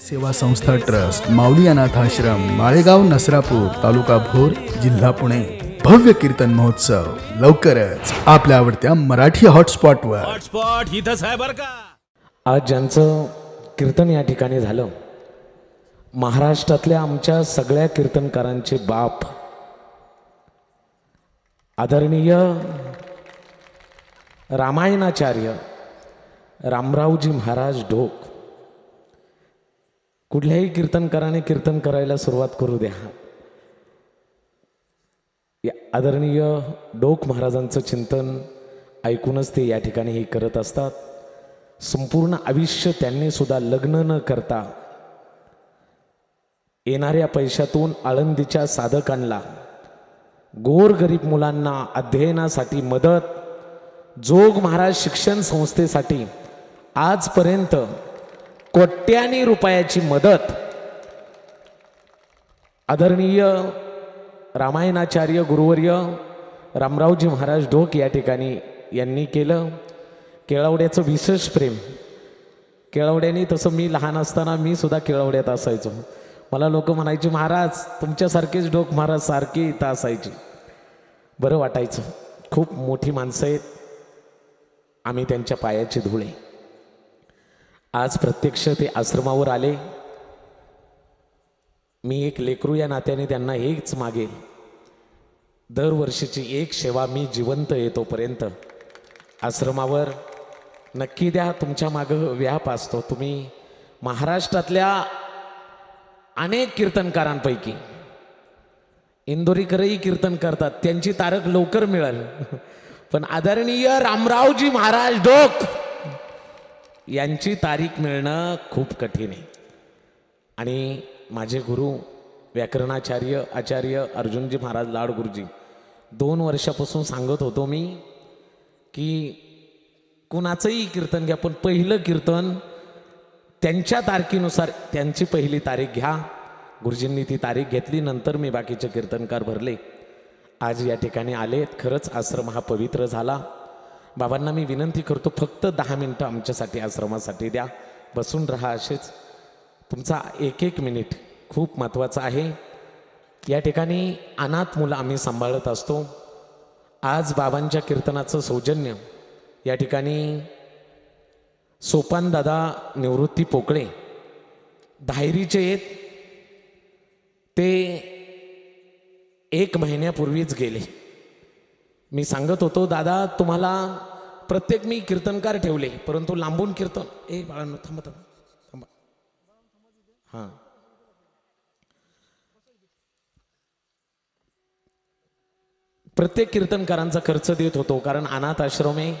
सेवा संस्था ट्रस्ट माऊली अनाथ आश्रम माळेगाव नसरापूर तालुका भोर जिल्हा पुणे. भव्य कीर्तन महोत्सव लवकरच आपल्या आवडत्या मराठी हॉटस्पॉटवर. हॉटस्पॉट इथंच आहे बरं का? आज ज्यांचं कीर्तन या ठिकाणी झालं महाराष्ट्रातल्या आमच्या सगळ्या कीर्तनकारांचे बाप. आदरणीय रामायणाचार्य रामरावजी महाराज ढोक कुठल्याही कीर्तनकाराने कीर्तन करायला सुरुवात करू द्या. या आदरणीय डोक महाराजांचं चिंतन ऐकूनच ते या ठिकाणी हे करत असतात. संपूर्ण आयुष्य त्यांनी सुद्धा लग्न न करता येणाऱ्या पैशातून आळंदीच्या साधकांना गोरगरीब मुलांना अध्ययनासाठी मदत जोग महाराज शिक्षण संस्थेसाठी आजपर्यंत कोट्यानी रुपयाची मदत. आदरणीय रामायणाचार्य गुरुवर्य रामरावजी महाराज ढोक या ठिकाणी यांनी केलं. केळवड्याचं विशेष प्रेम. केळवड्याने तसं मी लहान असताना मी सुद्धा केळवड्यात असायचो. मला लोक म्हणायचे महाराज तुमच्यासारखेच ढोक महाराज सारखी इथं असायची. बरं वाटायचं. खूप मोठी माणसं आहेत. आम्ही त्यांच्या पायाचे धुळे. आज प्रत्यक्ष ते आश्रमावर आले. मी एक लेकरू या नात्याने त्यांना हेच मागेल दरवर्षीची एक सेवा मी जिवंत येतोपर्यंत. आश्रमावर नक्की द्या तुमच्या मागं व्याप असतो तुम्ही महाराष्ट्रातल्या अनेक कीर्तनकारांपैकी. इंदोरीकरही कीर्तन करतात. त्यांची तारक लवकर मिळेल. पण आदरणीय रामरावजी महाराज डोक! यांची तारीख मिळणं खूप कठीण आहे. आणि माझे गुरु व्याकरणाचार्य आचार्य अर्जुनजी महाराज लाड गुरुजी दोन वर्षापासून सांगत होतो मी की कुणाचंही कीर्तन घ्या पण पहिलं कीर्तन त्यांच्या तारखेनुसार त्यांची पहिली तारीख घ्या. गुरुजींनी ती तारीख घेतली नंतर मी बाकीचे कीर्तनकार भरले. आज या ठिकाणी आलेत. खरंच आश्रम हा पवित्र झाला. बाबांना मी विनंती करतो फक्त दहा मिनटं आमच्यासाठी आश्रमासाठी द्या. बसून राहा असेच. तुमचा एक एक मिनिट खूप महत्त्वाचा आहे. या ठिकाणी अनाथ मुलं आम्ही सांभाळत असतो. आज बाबांच्या कीर्तनाचं सौजन्य. या ठिकाणी सोपानदादा निवृत्ती पोकळे. धायरीचे आहेत ते एक महिन्यापूर्वीच गेले. मी सांगत होतो दादा तुम्हाला प्रत्येक मी कीर्तनकार ठेवले परंतु लांबून कीर्तन ए बाळांनो थांबा थांबा थांबा. हां. प्रत्येक कीर्तनकारांचा खर्च देत होतो कारण अनाथ आश्रमे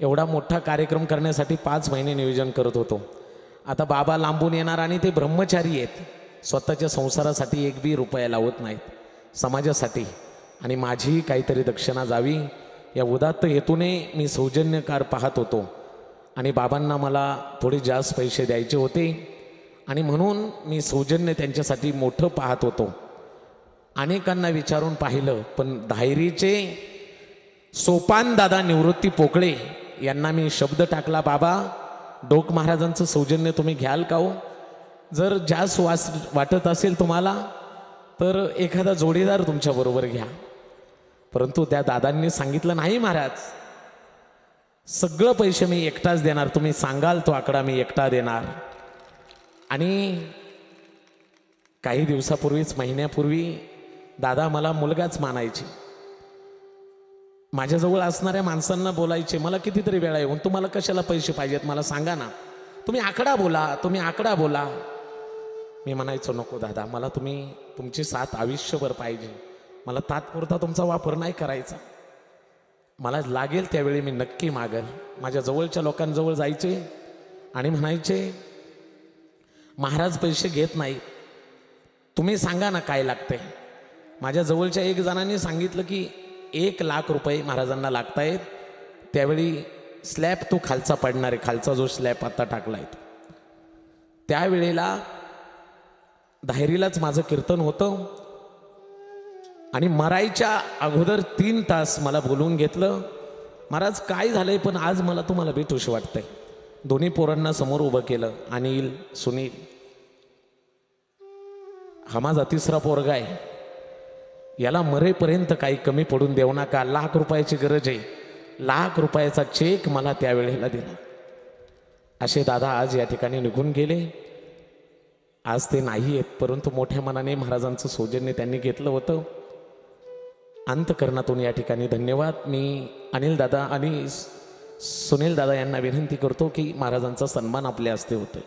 एवढा मोठा कार्यक्रम करण्यासाठी पाच महिने नियोजन करत होतो. आता बाबा लांबून येणार आणि ते ब्रह्मचारी आहेत. स्वतःच्या संसारासाठी एक बी रुपया लावत नाहीत. समाजासाठी. आणि माझी काहीतरी दक्षिणा जावी. या उदात्त हेतूने मी सौजन्यकार पाहत होतो. आणि बाबांना मला थोडे जास्त पैसे द्यायचे होते. आणि म्हणून मी सौजन्य त्यांच्यासाठी मोठं पाहत होतो. अनेकांना विचारून पाहिलं पण धायरीचे सोपानदादा निवृत्ती पोकळे यांना मी शब्द टाकला बाबा डोक महाराजांचं सौजन्य तुम्ही घ्याल का हो? जर जास्त वास वाटत असेल तुम्हाला तर एखादा जोडीदार तुमच्याबरोबर घ्या. परंतु त्या दादांनी सांगितलं नाही महाराज. सगळं पैसे मी एकटाच देणार तुम्ही सांगाल तो आकडा मी एकटा देणार. आणि काही दिवसापूर्वीच महिन्यापूर्वी दादा मला मुलगाच मानायचे. माझ्याजवळ असणाऱ्या माणसांना बोलायचे मला कितीतरी वेळा येऊन तुम्हाला कशाला पैसे पाहिजेत? मला सांगा ना. तुम्ही आकडा बोला तुम्ही आकडा बोला. मी म्हणायचो नको दादा मला तुम्ही तुमची साथ आयुष्यभर पाहिजे. मला तात्पुरता तुमचा वापर नाही करायचा. मला लागेल त्यावेळी मी नक्की मागल. माझ्या जवळच्या लोकांजवळ जायचे आणि म्हणायचे महाराज पैसे घेत नाही. तुम्ही सांगा ना काय लागते माझ्या जवळच्या एक जणांनी सांगितलं की एक लाख रुपये महाराजांना लागतायत. त्यावेळी स्लॅब तो खालचा पडणार आहे. खालचा जो स्लॅब आता टाकला आहे त्यावेळेला धायरीलाच माझं कीर्तन होतं. आणि मरायच्या अगोदर तीन तास मला बोलवून घेतलं महाराज काय झालंय? पण आज मला तुम्हाला भेटूशी वाटतंय. दोन्ही पोरांना समोर उभं केलं अनिल सुनील. हा माझा तिसरा पोरगा आहे. याला मरेपर्यंत काही कमी पडून देऊ नका. लाख रुपयाची गरज आहे. लाख रुपयाचा चेक मला त्यावेळेला दिला. असे दादा आज या ठिकाणी निघून गेले. आज ते नाही आहेत परंतु मोठ्या मनाने महाराजांचं सौजन्य त्यांनी घेतलं होतं. अंतकरणातून या ठिकाणी धन्यवाद. मी अनिल दादा आणि सुनील दादा यांना विनंती करतो की महाराजांचा सन्मान आपल्या हस्ते होतोय.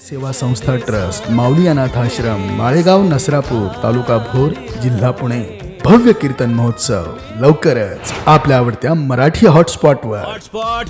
सेवा संस्था ट्रस्ट माऊली अनाथ आश्रम माळेगाव नसरापूर तालुका भोर जिल्हा पुणे. भव्य कीर्तन महोत्सव लवकरच आपल्या आवडत्या मराठी हॉटस्पॉटवर. हॉटस्पॉट